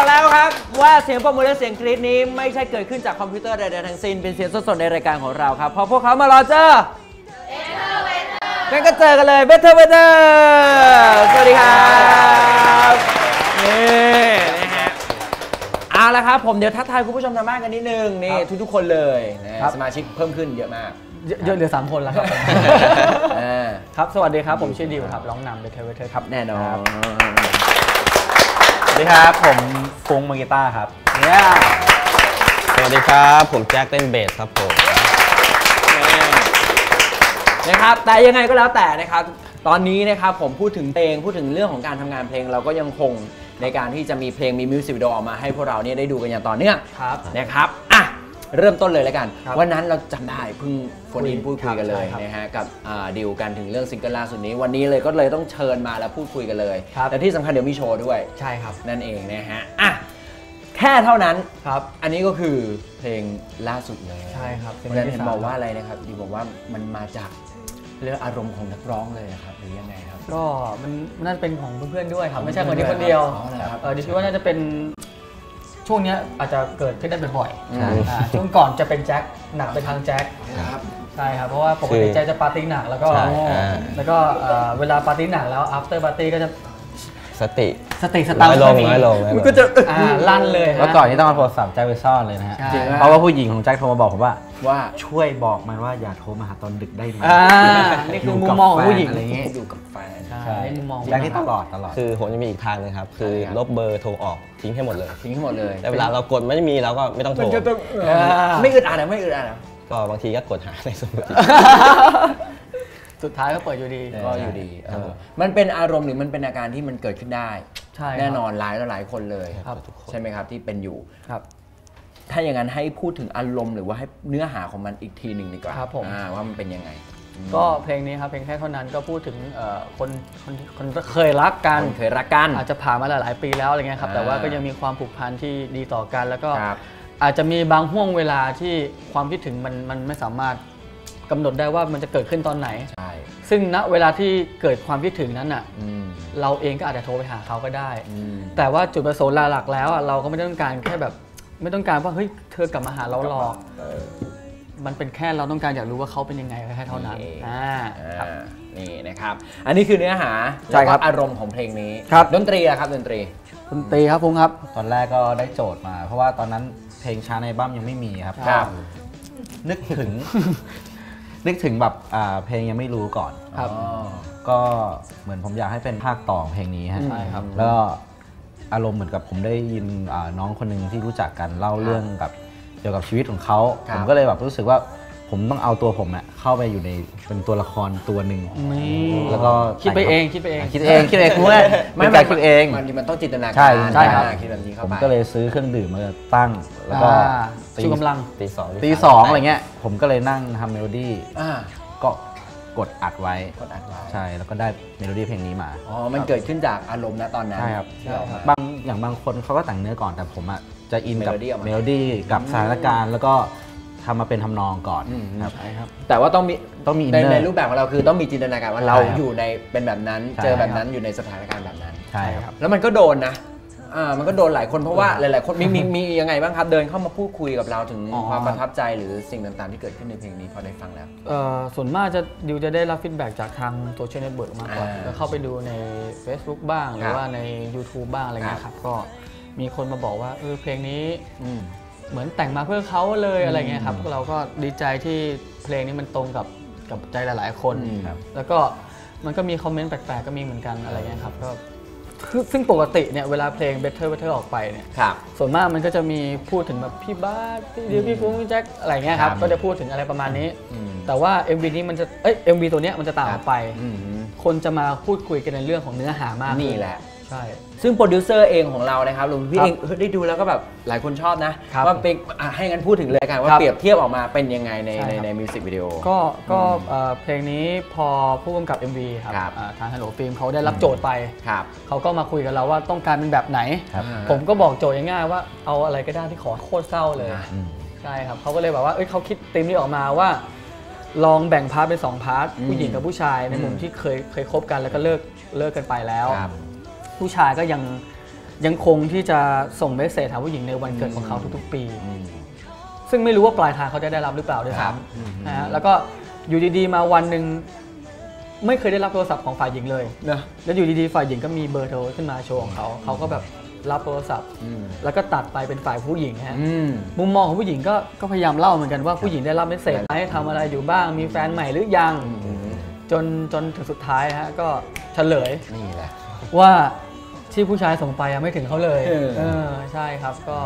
บอกแล้วครับ ว่าเสียงปรบมือและเสียงกรี๊ดนี้ไม่ใช่เกิดขึ้นจากคอมพิวเตอร์ใดๆทั้งสิ้นเป็นเสียงสดๆในรายการของเราครับเพราะพวกเขามารอเจองั้นก็เจอกันเลย Better Better สวัสดีครับนี่นะฮะเอาละครับผมเดี๋ยวทักทายคุณผู้ชมทางบ้านกันนิดนึงนี่ทุกๆคนเลยนะครับ สมาชิกเพิ่มขึ้นเยอะมาก เยอะเยอะเหลือ 3 คนแล้วครับอ่าครับ สวัสดีครับ ผมชื่อดิวครับร้องนำเบเทอร์เบเทอร์ครับแน่นอน สวัสดีครับ ผมฟงมือกีตาร์ครับเนี่ยสวัสดีครับ ผมแจ็คเต้นเบสครับผมนะครับแต่ยังไงก็แล้วแต่นะครับ ตอนนี้นะครับผมพูดถึงเพลงพูดถึงเรื่องของการทำงานเพลงเราก็ยังคงในการที่จะมีเพลงมีมิวสิกวิดีโอออกมาให้พวกเราเนี่ยได้ดูกันอย่างต่อเนื่องครับนะครับอะ เริ่มต้นเลยแล้วกัน ครับวันนั้นเราจำได้เพิ่งโฟนอินพูดคุยกันเลยครับนะฮะกับอ่าดีลกันถึงเรื่องซิงเกิลล่าสุดนี้ วันนี้เลยก็เลยต้องเชิญมาแล้วพูดคุยกันเลย ครับ แต่ที่สำคัญเดี๋ยวมีโชว์ด้วย ใช่ครับนั่นเองนะฮะอะแค่เท่านั้น ครับ อันนี้ก็คือเพลงล่าสุดเลยใช่ครับวันนั้นเห็นเพลงที่สาม บอกว่าอะไรนะครับดีบอกว่ามันมาจากเรื่องอารมณ์ของนักร้องเลยนะครับหรือยังไงครับ ก็มันน่าจะเป็นของเพื่อนๆด้วยครับ ไม่ใช่คนนี้คนเดียวอ๋อเหรอครับ เออดิฉันว่าน่าจะเป็น ช่วงเนี้ยอาจจะเกิดขึ้นได้บ่อยใช่ๆอ่าช่วงก่อนจะเป็นแจ็คหนักไปทางแจ็คครับใช่ครับเพราะว่าปกคืติอแจ็คจะปาร์ตี้หนักแล้วก็ ใช่อ่า แล้วก็เอ่อเวลาปาร์ตี้หนักแล้ว after party ก็จะสติ สติสตังน้อยค์ลงไม่มีน้อยลงน้อยลง มันก็จะอ่าลั่นเลยฮะแล้วก่อนที่ต้องเอาโทรศัพท์แจ็คไปซ่อนเลยนะฮะ ใช่จริงไหมเพราะว่าผู้หญิงของแจ็คโทรมาบอกผมว่า ว่า ช่วยบอกมันว่าอย่าโทรมาหาตอนดึกได้ไหมอ่านี่คือมุมมองของผู้หญิง อะไรอย่างงี้อยู่กับ แฟนใช่นี่มุมมองแจ็คที่ตลอดตลอด คือผมจะมีอีกทางหนึงครับ คืออะไรครับลบเบอร์โทรออกทิ้งให้หมดเลย ทิ้งให้หมดเลยแต่เวลาเรากดไม่มีเราก็ไม่ต้องโทรอ่าไม่อึดอัดอะไม่อึดอัดอะ ก็บางทีก็กดหาในสมุด สุดท้ายก็เปิดอยู่ดี ก็อยู่ดีครับเออมันเป็นอารมณ์หรือมันเป็นอาการที่มันเกิดขึ้นได้ ใช่ครับแน่นอนหลายต่อหลายคนเลยครับ ใช่ไหมครับที่เป็นอยู่ ครับ ถ้าอย่างนั้นให้พูดถึงอารมณ์หรือว่าให้เนื้อหาของมันอีกทีหนึ่งดีกว่าครับผม อ่าว่ามันเป็นยังไง ก็เพลงนี้ครับเพลงแค่เท่านั้นก็พูดถึงเอ่อคนคนคนเคยรักกันคนเคยรักกัน อาจจะผ่านมาหลาย ๆ ปีแล้วอะไรเงี้ยครับอ่าแต่ว่าก็ยังมีความผูกพันที่ดีต่อกัน แล้วก็ครับอาจจะมีบางห่วงเวลาที่ความคิดถึงมันมันไม่สามารถกำหนดได้ว่ามันจะเกิดขึ้นตอนไหนใช่ซึ่งณเวลาที่เกิดความคิดถึงนั้นอะอืมเราเองก็อาจจะโทรไปหาเขาก็ได้อืมแต่ว่าจุดประสงค์หลักๆแล้วอะเราก็ไม่ได้ต้องการแค่แบบไม่ต้องการว่าเฮ้ยเธอกลับมาหาเราหรอกเออ มันเป็นแค่เราต้องการอยากรู้ว่าเขาเป็นยังไงแค่เท่านั้นนี่เอง อ่าครับ อ่านี่นะครับ อันนี้คือเนื้อหาใช่ครับแล้วก็อารมณ์ของเพลงนี้ครับ ดนตรีอะครับดนตรีคุณตีครับพงษ์ครับ ตอนแรกก็ได้โจทย์มา เพราะว่าตอนนั้นเพลงช้าในบั้มยังไม่มีครับครับนึกถึง นึกถึงแบบอ่าเพลงยังไม่รู้ก่อน ครับ อ๋อ ก็เหมือนผมอยากให้เป็นภาคต่อของเพลงนี้ฮะใช่ครับแล้วก็อารมณ์เหมือนกับผมได้ยินอ่าน้องคนหนึ่งที่รู้จักกันเล่าเรื่องกับ เกี่ยวกับชีวิตของเขาครับ ผมก็เลยแบบรู้สึกว่าผมต้องเอาตัวผมเนี่ยเข้าไปอยู่ในเป็นตัวละครตัวหนึ่งนี่แล้วก็คิดไปเองคิดไปเอง คิดเองคิดเองคุณแม่ไม่การคิดเอง มันมันต้องจินตนาการใช่ใช่ครับ อ่าคิดแบบนี้เข้าผมไป ก็เลยซื้อเครื่องดื่มมาตั้ง แล้วก็อ่าตีชูกำลัง ตีสองตีสองอะไรเงี้ยผมก็เลยนั่งทำเมโลดี้อ่าก็กดอัดไว้ กดอัดไว้ใช่แล้วก็ได้เมโลดี้เพลงนี้มา อ๋อ มันเกิดขึ้นจากอารมณ์นะตอนนั้นใช่ครับใช่ครับบางอย่างบางคนเขาก็แต่งเนื้อก่อนแต่ผมอะ จะอินกับเมโลดี้ออกมา เมโลดี้กับสถานการณ์ แล้วก็ทำมาเป็นทำนองก่อนอืมครับใช่ครับ แต่ว่าต้องมีต้องมีใน inner ในรูปแบบของเราคือต้องมีจินตนาการว่าเราใช่ครับอยู่ในเป็นแบบนั้น ใช่เจอแบบนั้นอยู่ในสถานการณ์แบบนั้นใช่ครับ แล้วมันก็โดนนะอ่ามันก็โดนหลายคนเพราะว่าหลาย ๆ คนมีมีมียังไงบ้างครับเดินเข้ามาพูดคุยกับเราถึงอ๋อ ความประทับใจหรือสิ่งต่าง ๆ ที่เกิดขึ้นในเพลงนี้พอได้ฟังแล้ว เอ่อส่วนมากจะดิวจะได้รับฟีดแบ็กจากทางโซเชียลเน็ตเวิร์กมากกว่าอ่าก็เข้าไปดูใน Facebook บ้างหรืครัอบว่าใน YouTube บ้างอะไรเงี้ยครับก็ มีคนมาบอกว่าเออเพลงนี้อืมเหมือนแต่งมาเพื่อเขาเลยอะไรเงี้ยครับเราก็ดีใจที่เพลงนี้มันตรงกับกับใจหลาย ๆ คนอืมครับแล้วก็มันก็มีคอมเมนต์แปลกๆก็มีเหมือนกันอะไรเงี้ยครับก็คือซึ่งปกติเนี่ยเวลาเพลง Better Better ออกไปเนี่ยครับส่วนมากมันก็จะมีพูดถึงแบบพี่บาสพี่ดิวพี่ฟุ้งพี่แจ็คอะไรเงี้ยครับครับก็จะพูดถึงอะไรประมาณนี้อืมแต่ว่า MV นี้มันจะเอ้ย MV ตัวเนี้ยมันจะต่างออกไปอืมคนจะมาพูดคุยกันในเรื่องของเนื้อหามากนี่แหละ ใช่ ซึ่งโปรดิวเซอร์เองของเรานะครับรวมถึงพี่ครับเองเฮ้ยได้ดูแล้วก็แบบหลายคนชอบนะครับว่าเป็นอะให้งั้นพูดถึงเลยกันว่าครับเปรียบเทียบออกมาเป็นยังไงในใช่ในครับในมิวสิกวิดีโอก็ก็เอ่อเพลงนี้พอผู้กำกับ MV ครับครับอ่าทางฮัลโหลฟิล์มเขาได้รับโจทย์ไปครับเขาก็มาคุยกับเราว่าต้องการเป็นแบบไหนครับผมก็บอกโจทย์ง่ายๆว่าเอาอะไรก็ได้ที่ขอโคตรเศร้าเลยอ่าอืมใช่ครับเขาก็เลยแบบว่าเอ้ยเขาคิดธีมนี้ออกมาว่าลองแบ่งพาร์ทเป็นสองพาร์ทอืมผู้หญิงกับผู้ชายในมุมอืมที่เคยเคยคบกันแล้วก็เลิกเลิกกันไปแล้วครับ ผู้ชายก็ยังยังคงที่จะส่งเมสเซจหาผู้หญิงในวันเกิดของเขาทุกๆ ปี ซึ่งไม่รู้ว่าปลายทางเขาจะได้รับหรือเปล่าด้วยครับซ้ำนะฮะแล้วก็อยู่ดีๆมาวันหนึ่งไม่เคยได้รับโทรศัพท์ของฝ่ายหญิงเลยเนอะแล้วอยู่ดีๆฝ่ายหญิงก็มีเบอร์โทรขึ้นมาโชว์ของเขาเขาก็แบบรับโทรศัพท์ แล้วก็ตัดไปเป็นฝ่ายผู้หญิงฮะอืมมุมมองของผู้หญิงก็ก็พยายามเล่าเหมือนกันว่าผู้หญิงได้รับเมสเซจไหมทำอะไรอยู่บ้าง มีแฟนใหม่หรือยังจนจนถึงสุดท้ายฮะก็เฉลยนี่แหละว่า ที่ผู้ชายส่งไปอะไม่ถึงเขาเลยเออ เออใช่ครับก็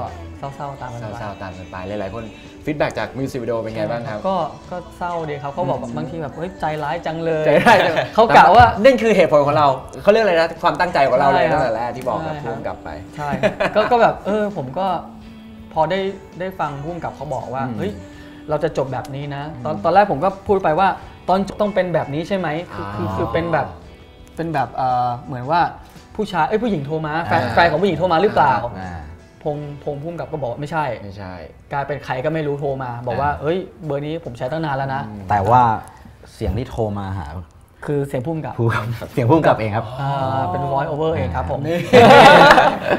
เศร้าๆตามกันไป เศร้าๆตามกันไปหลายๆคนฟีดแบ็กจากมิวสิกวิดีโอเป็นไงบ้างครับ ก็ก็เศร้าดีครับเขาบอกแบบบางทีแบบเฮ้ยใจร้ายจังเลย ใจได้จังเขากะว่า นั่นคือเหตุผลของเรา เขาเรียกอะไรนะ ความตั้งใจของเราเลยใช่ครับตั้งแต่แรกที่บอกกับใช่ครับ พุ่มกลับไป ใช่ครับก็ก็แบบเออผมก็พอได้ได้ฟังพุ่มกับเขาบอกว่าอืมเฮ้ยเราจะจบแบบนี้นะ ตอนตอนแรกผมก็พูดไปว่า ตอนจบต้องเป็นแบบนี้ใช่ไหมคือคือคือเป็นแบบเป็นแบบเออเหมือนว่า ผู้ชายเอ้ยผู้หญิงโทรมาแฟนอ่า แฟนของผู้หญิงโทรมาหรือเปล่า อ่าพงพงพุ่มกับก็บอกว่าไม่ใช่ ไม่ใช่ กลายเป็นใครก็ไม่รู้โทรมา บอกว่าเฮ้ยเบอร์นี้ผมใช้ตั้งนานแล้วนะ แต่ว่าเสียงที่โทรมาหาคือเสียงพุ่มกับผู้เสียงผู้กำกับเองครับ อ่าเป็น voice over เองครับผม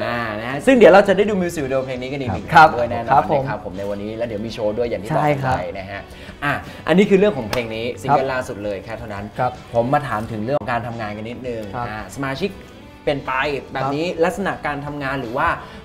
อ่านะฮะซึ่งเดี๋ยวเราจะได้ดูมิวสิกวิดีโอเพลงนี้กันอีกหนึ่งครับด้วยแน่นครัอนบผมนะครับผมในวันนี้แล้วเดี๋ยวมีโชว์ด้วยอย่างที่บอกใช่ครับไปนะฮะอะอันนี้คือเรื่องของเพลงนี้ซิงเกิคลรับล่าสุดเลยแค่เท่านั้น ครับผมมาถามถึงเรื่องของการทำงานกันนิดนึงครับ อ่าสมาชิก เป็นไปแบบนี้ลักษณะการทำงานหรือว่า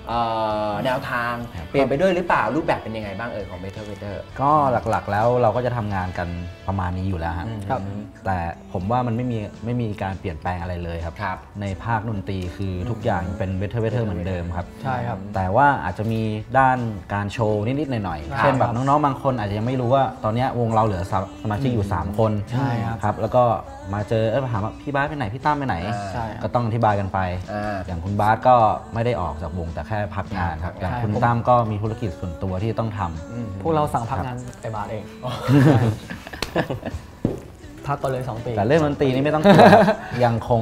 เอ่อแนวทางเปลี่ยนไปด้วยหรือเปล่ารูปแบบเป็นยังไงบ้างเอ่ยของ Better Better ก็หลักๆแล้วเราก็จะทำงานกันประมาณนี้อยู่แล้วฮะครับแต่ผมว่ามันไม่มีไม่มีการเปลี่ยนแปลงอะไรเลยครับครับในภาคดนตรีคือทุกอย่างเป็นเวเทอร์เวเทอร์เหมือนเดิมครับใช่ครับแต่ว่าอาจจะมีด้านการโชว์นิดๆหน่อยครับๆเช่นแบบน้องๆบางคนอาจจะยังไม่รู้ว่าตอนเนี้ยวงเราเหลือสามสมาชิกอยู่ 3 คนใช่ครับครับแล้วก็มาเจอเออถามว่าพี่บาสไปไหนพี่ตั้มไปไหนอ่าใช่ครับก็ต้องอธิบายกันไปอ่าอย่างคุณบาสก็ไม่ได้ออกจากวงแต่แค่พักงานครับใช่อย่างคุณผมตั้มก็มีธุรกิจส่วนตัวที่ต้องทำพวกเราสั่งพักงานไปบาสเอง พักก็เลย 2 ปี แต่เรื่องดนตรีนี่ไม่ต้องกลัว ยังคง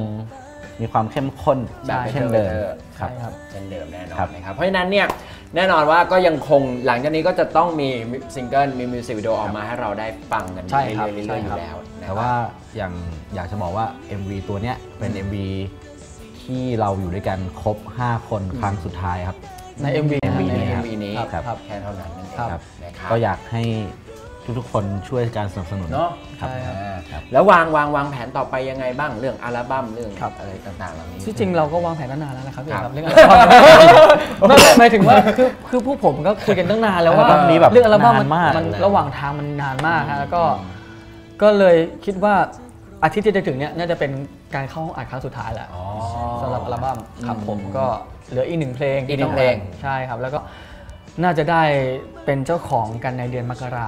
มีความเข้มข้นแบบเช่นเดิม Better ครับใช่ครับ เช่นเดิมแน่นอครันบนะครับเพราะฉะนั้นเนี่ยแน่นอนว่าก็ยังคงหลังจากนี้ก็จะต้องมีซิงเกิลมีมิวสิกวิดีโอออกมาให้เราได้ฟังกันใช่เรื่ครับอยๆเรื่ใช่อยๆอครับ ยู่แล้วนะแต่ว่าอย่างอยากจะบอกว่า MV ตัวเนี้ยเป็น MV ที่เราอยู่ด้วยกันครบ 5 คนครั้งสุดท้ายครับ ใน MV นะมีในใน MV มีนี้ครับครับ แค่เท่านั้นนั่นเองครับ นะครับก็อยากให้ทุกๆคนช่วยการสนับสนุน เนาะใช่ครับ อ่าครับ แล้ววางวางวางแผนต่อไปยังไงบ้างเรื่องอัลบั้มเรื่องครับ อะไรต่างๆเหล่านี้ ที่จริงเราก็วางแผนตั้งนานแล้วนะครับพี่ครับครับเรื่องอัลบั้มไม่ไม่หมายถึงว่าคือคือผู้ผมก็คุยกันตั้งนานแล้วว่าอัลบั้มนี้แบบเรื่องอัลบั้มมันนานมากมันระหว่างทางมันนานมากฮะแล้วก็ก็เลยคิดว่าอาทิตย์ที่จะถึงเนี้ยน่าจะเป็น การเข้าห้องอัดครั้งสุดท้ายแล้วอ๋อสำหรับอัลบั้มครับอืมผมก็เหลืออีกหนึ่งเพลงอีกหนึ่งที่ต้เพลงใช่ครับ แล้วก็น่าจะได้เป็นเจ้าของกันในเดือนมกรา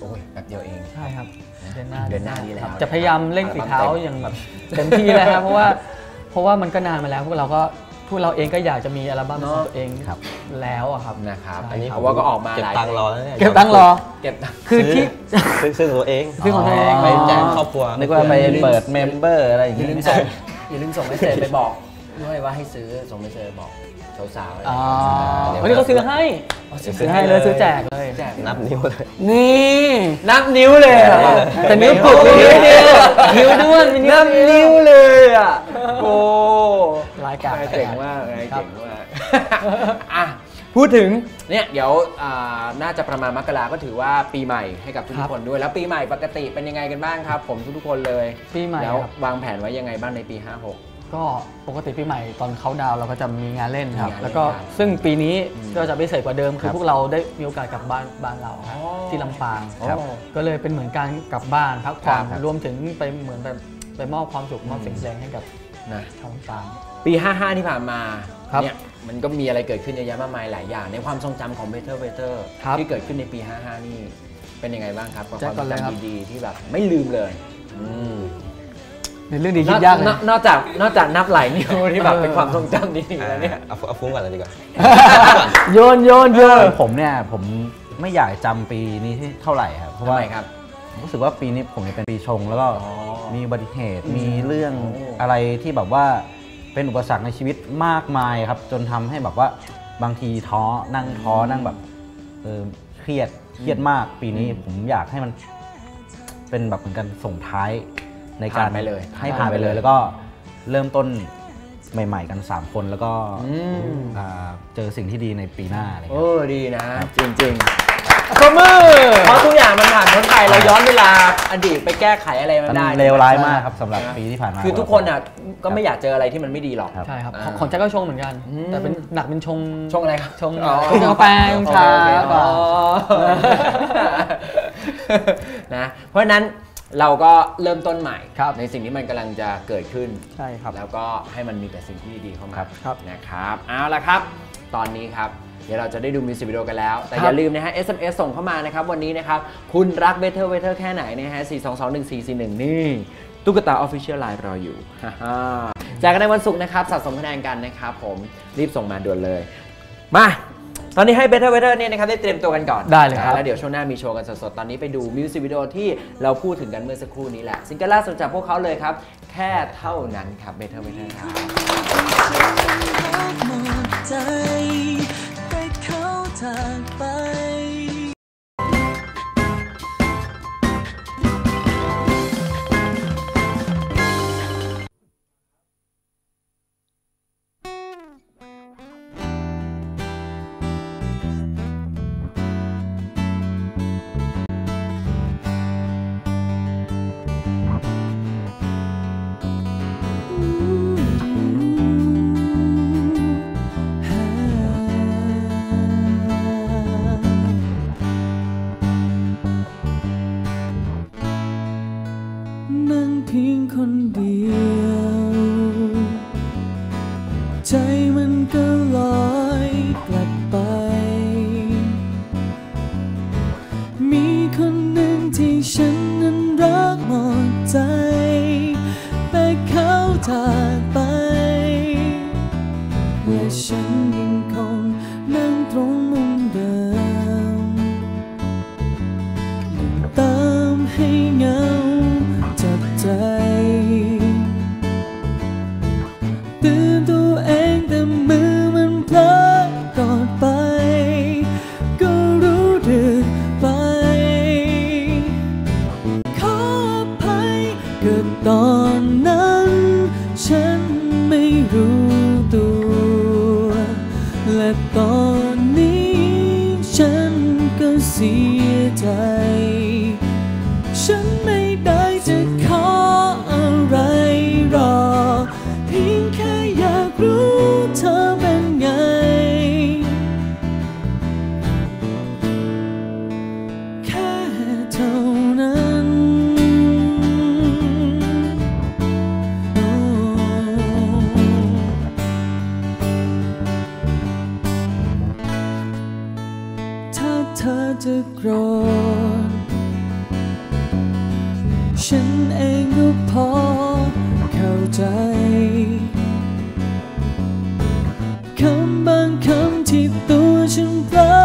โอ้ยแป๊บเดียวเองใช่ครับเดือนหน้าเดือนหน้านี้แล้วครับนะครับจะพยายามเร่งฝีเท้าอัลบั้มเต็มอย่างแบบเต็มที่เลยครับเพราะว่าเพราะว่ามันก็นานมาแล้วพวกเราก็พ วกเราเองก็อยากจะมีอัลบั้มของตัวเองครับ แล้วอะครับนะครับใช่อันนี้เพราะว่าก็ออกมาเก็บหลายตังค์รอแล้วเนี่ยเก็บตังค์รอ เก็บตังค์คือที่ซื้อซื้อของตัวเองซื้อของตัวเองไปแจกครอบครัวนึกว่าไปเปิดเมมเบอร์อะไรอย่างอย่างี้ลืมส่งอย่าลืมส่งเมสเซจไปบอกด้วยว่าให้ซื้อส่งเมสเซจบอกสาวๆอะไรอ๋อดี๋ยววันนี้เขาซื้อให้ซื้อให้เลยซื้อแจกเลยแจกนับนิ้วเลยนี่นับนิ้วเลยเหรอแต่นิ้วกุดนิ้วเดียวนิ้วด้วนมีนับนิ้วเลยอะโอ้ รายการเจ๋งมากไงครับเจ๋งมากอะพูดถึงเนี่ยเดี๋ยวอ่าน่าจะประมาณมกราก็ถือว่าปีใหม่ให้กับทุครักบๆคนด้วย แล้วปีใหม่ปกติเป็นยังไงกันบ้างครับ ผมทุกๆคนเลยปีใหม่แล้วครับวางแผนไว้ยังไงบ้างในปี 56 ก็ปกติปีใหม่ตอนเขาดาวน์เราก็จะมีงานเล่นครับมีงานเล่นแล้วก็ครับซึ่งปีนี้อืมก็จะพิเศษกว่าเดิมคืคอรับพวกเราได้มีโอกาสกลับบ้านบ้านเราครับอ๋อที่ลำปางครับก็เลยเป็นเหมือนการกลับบ้านพักผ่อนครับรวมถึงไปเหมือนแบบไปมอบความสุขมอบเสียงเพลงให้กับนะชาวลำปาง ปี 55 ที่ผ่านมาครับเนี่ยมันก็มีอะไรเกิดขึ้นเยอะแยะมากมายหลายอย่าง ในความทรงจำของ Better Better ครับที่เกิดขึ้นในปี 55 นี่เป็นยังไงบ้างครับกับแจ็คความทรงก่อนเลยครับจำดีๆที่แบบไม่ลืมเลยอืมในเรื่องดีนคิอกดยากเลยนอกนอกจากนอกจากนับหลายนิ้วที่แบบเป็นความทรงจำดีๆแล้วเนี่ยเอาเอาฟุ้งก่อนเลยดีกว่าโยนโยนโยนผมเนี่ยผมไม่อยากจำปีนี้ที่เท่าไหร่ครับเพราะทำว่าไมครับรู้สึกว่าปีนี้ผมจะเป็นปีชงแล้วก็อ๋อมีอุบัติเหตุมีเรื่องโอ้อะไรที่แบบว่า เป็นอุปสรรคในชีวิตมากมายครับ จนทำให้แบบว่าบางทีท้อนั่งท้อนั่งแบบเออเครียดเครียดมากปีนี้ผมอยากให้มัน เป็นแบบเหมือนกันส่งท้ายในการผ่านไปเลยให้ผ่านไปเลย แล้วก็เริ่มต้นใหม่ ๆ กัน 3 คนแล้วก็อืมอ่าเจอสิ่งที่ดีในปีหน้าอะไรเอเงี้ยอดีนะ จริง ๆ ปรบมือเพราะทุกอย่างมันผ่านพ้นไปเราย้อนเวลาอดีตไปแก้ไขอะไรมันมันได้เลวร้ายมากครับสำหรับปีที่ผ่านมา คือทุกคนอะก็ไม่อยากเจออะไรที่มันไม่ดีหรอกครับใช่ครับอ่าของของแจ็คก็ชงเหมือนกันอืมแต่เป็นหนักเป็นชง ชงอะไรครับ ชงอ๋อชงกาแฟชงชาโอเคก่อนอ๋อนะเพราะฉะนั้นเราก็เริ่มต้นใหม่ครับในสิ่งที่มันกำลังจะเกิดขึ้นใช่ครับแล้วก็ให้มันมีแต่สิ่งที่ดีๆเข้ามาครับครับนะครับเอาละครับ ตอนนี้ครับ เดี๋ยวเราจะได้ดูมิวสิกวิดีโอกันแล้ว แต่ครับอย่าลืมนะฮะ SMS ส่งเข้ามานะครับ วันนี้นะครับ คุณรักเบเทอร์เบเทอร์แค่ไหนนะฮะ 4 2 2 1 4 4 1 นี่ ตุ๊กตาออฟฟิเชียลไลน์รออยู่ฮ่าๆแจกกันในวันศุกร์นะครับ สะสมคะแนนกันนะครับผมรีบส่งมาด่วนเลย มาตอนนี้ให้ Better Better เนี่ยนะครับได้เตรียมตัวกันก่อนได้เลยครับ แล้วเดี๋ยวช่วงหน้ามีโชว์กันสดๆ ตอนนี้ไปดูมิวสิกวิดีโอที่เราพูดถึงกันเมื่อสักครู่นี้แหละ ซิงเกิลล่าสุดจากพวกเขาเลยครับ แค่เท่านั้นครับ Better Better ครับหมดใจแต่เขาจากไปนั่างคำที่ตัวฉันพระส่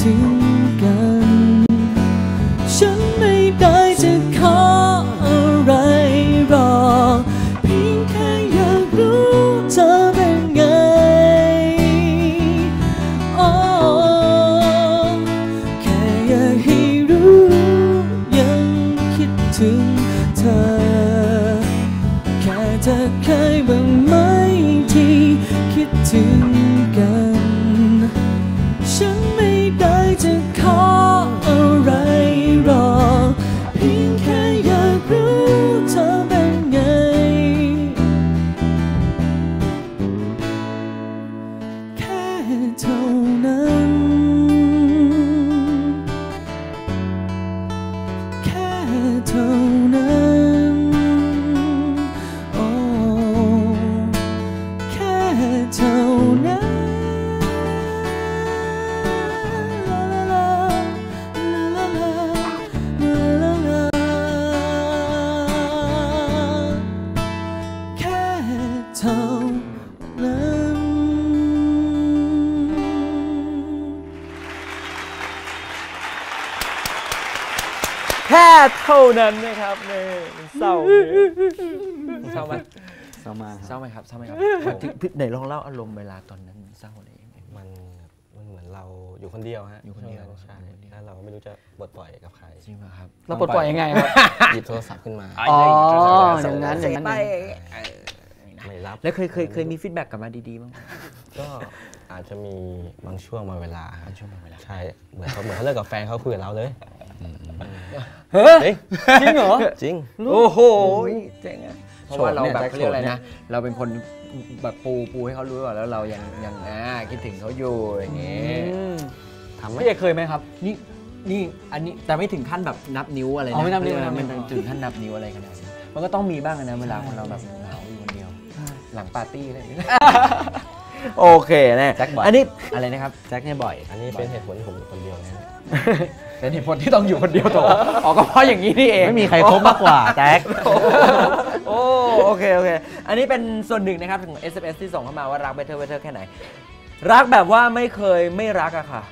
คิ ค่เท่านั้นนะครับนี่มันเศร้าเศร้าไหมสมาคเศรับร้าไหมครับเศร้าไหมครับถึงถึงไหนลองเล่าอารมณ์เวลาตอนนั้นเศร้าอะไรยังไงมันมันเหมือนเราอยู่คนเดียวฮะอยู่คนเดียวช่งนั้นใช่แล้วเราก็ไม่รู้จะปลดปล่อยกับใครจริงป่ะครับ เราปลดปล่อยยังไงครับ หยิบโทรศัพท์ขึ้นมาอ๋ออย่างนั้นอย่างนั้น ไปไม่รับ แล้วเคยเคยเคยมีฟีดแบ็กกลับมาดีๆบ้างไหมก็ อาจจะมีบางช่วงบางเวลาฮะบางช่วงบางเวลาใช่เหมือนเขาเหมือนเขาเลิกกับแฟนเขาคุยกับเราเลยเฮ้ยเฮ้ยจริงเหรอจริงโอ้โหเจ๋งอะเพราะว่าเราโฉดเนี่ยแบบแจ็คเขาเรียกอะไรโฉดเนี่ยนะ เราเป็นคนแบบปูปูให้เขารู้ก่อนแล้วเรายังยังอ่าคิดถึงเขาอยู่อย่างงี้ทำไหมพี่เอกเคยไหมครับ นี่นี่อันนี้แต่ไม่ถึงขั้นแบบนับนิ้วอะไรอ๋อไม่นับนิ้วเออไม่มันนับนิ้วถึงขั้นนับนิ้วอะไรขนาดนี้มันก็ต้องมีบ้างนะเวลาคนเราแบบเหงาอยู่คนเดียว หลังปาร์ตี้อะไรอย่างเงี้ย โอเคนะแจ็คบ่อยอันนี้อะไรนะครับแจ็คเนี่ยบ่อย อันนี้เป็นเหตุผลที่ผมอยู่คนเดียวนะฮะเป็นเหตุผลที่ต้องอยู่คนเดียวตัวอ๋อก็เพราะอย่างนี้นี่เอง ไม่มีใครคบมากกว่าแจ็คโอ้โอเคโอเค อันนี้เป็นส่วนหนึ่งนะครับถึง SMS ที่ส่งเข้ามาว่ารัก Better Better แค่ไหน รักแบบว่าไม่เคยไม่รักอะค่ะ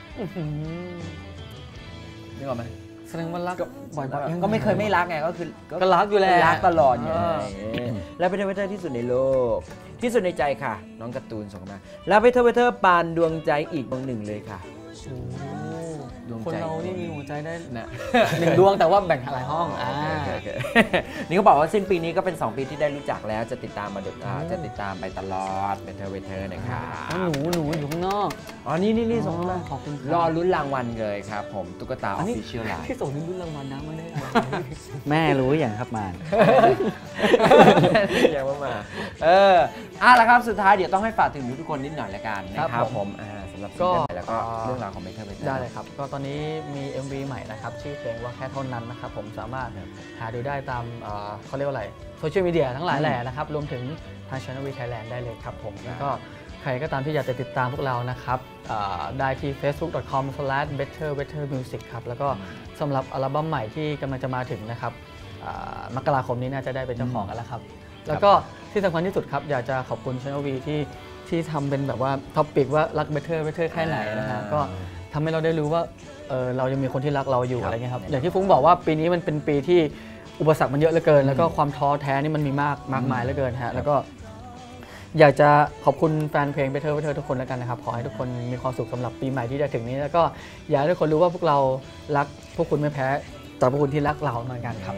นึกออกไหม แสดงว่ารักบ่อยๆยังก็ไม่เคยไม่รักไงก็คือก็รักอยู่แหละรักตลอดไงเออแล้ว Better Better ที่สุดในโลก ที่สุดในใจค่ะ น้องการ์ตูนส่งมา แล้ว Better Better ปานดวงใจอีกดวงหนึ่งเลยค่ะ ดวงใจคนเรานี่มีหัวใจได้นะหนึ่งดวงแต่ว่าแบ่งหลายห้องอ่าโอเคโอเคนี่เขาบอกว่าสิ้นปีนี้ก็เป็น 2 ปีที่ได้รู้จักแล้วจะติดตามมาดูอ่าจะติดตามไปตลอดเป็นเธอเวเธอนะครับแล้วหนูหนูอยู่ข้างนอกอ๋อนี่นี่นี่ส่งมาขอบคุณครรัอบลุ้นรางวัลเลยครับผมตุ๊กตาออัอนฟนี้ฟิเชียลไลน์ที่ส่งนี่รุ่นรางวัลนะไม่ได้อะไรแม่รู้อย่างครับมานยังไม่มาเอออะแล้วครับสุดท้ายเดี๋ยวต้องให้ฝากถึงทุกคนนิดหน่อยละกันนะคครัรับบผมผมอ่าสำ หรับก็ซิงเกิลใหม่แล้วก็เรื่องราวของเบเธอเวเธอได้เลยครับ ก็ตอนนี้มี MV ใหม่นะครับ ชื่อเพลงว่าแค่เท่านั้นนะครับ ผมสามารถหาดูได้ตามเอ่อเขาเรียกว่าอะไรโซเชียลมีเดียทั้งหลายแหล่นะครับ รวมถึงทาง Channel V Thailand ได้เลยครับผมแล้วก็ใครก็ตามที่อยากจะติดตามพวกเรานะครับเอ่อได้ที่ facebook.com/betterwettermusic ครับแล้วก็สำหรับอัลบั้มใหม่ที่กำลังจะมาถึงนะครับเอ่อมกราคมนี้น่าจะได้เป็นเจ้าของกันแล้วครับ แล้วก็ที่สำคัญที่สุดครับ อยากจะขอบคุณ Channel V ที่ ที่ทำเป็นแบบว่าท็อปิกว่ารัก better better แค่ไหนนะฮะก็ทำให้เราได้รู้ว่าเออเรายังมีคนที่รักเราอยู่ครับอะไรเงี้ยครับอย่างที่ฟุ้งบอกว่าปีนี้มันเป็นปีที่อุปสรรคมันเยอะเหลือเกิน แล้วก็ความท้อแท้นี่มันมีมากมากมายเหลือเกินฮะแล้วก็อยากจะขอบคุณแฟนเพลงเบเทอร์เบเทอร์ทุกคนแล้วกันนะครับ ขอให้ทุกคนมีความสุขสำหรับปีใหม่ที่จะถึงนี้ แล้วก็อยากให้ทุกคนรู้ว่าพวกเรารักพวกคุณไม่แพ้ แต่พวกคุณที่รักเราเหมือนกันครับ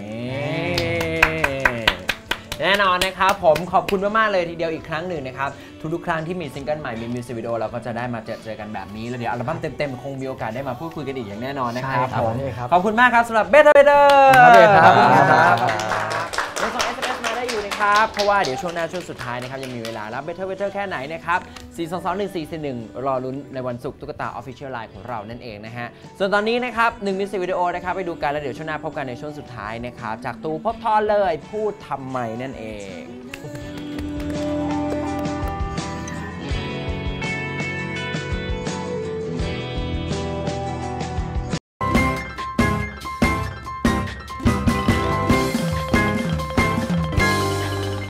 แน่นอนนะครับผมขอบคุณมากๆเลยทีเดียวอีกครั้งหนึ่งนะครับทุกๆครั้งที่มีซิงเกิลใหม่มีมิวสิกวิดีโอเราก็จะได้มาเจอเจอกันแบบนี้แล้วเดี๋ยวอัลบั้มเต็มๆคงมีโอกาสได้มาพูดคุยกันอีกอย่างแน่นอนนะครับใช่ครับผมใช่ครับขอบคุณมากครับสำหรับเบเ t อร์เบเ t อร์ขอบคุณครับ นะครับ เพราะว่าเดี๋ยวช่วงหน้าช่วงสุดท้ายนะครับยังมีเวลารับเบเทอร์เบเทอร์แค่ไหนนะครับ 4 2 2 1 4 4 1 รอลุ้นในวันศุกร์ตุ๊กตา Official Line ของเรานั่นเองนะฮะ ส่วนตอนนี้นะครับหนึ่งมิวสิกวิดีโอนะครับ ไปดูกันแล้วเดี๋ยวช่วงหน้าพบกันในช่วงสุดท้ายนะครับ จากตูพบทอเลยพูดทำไมนั่นเอง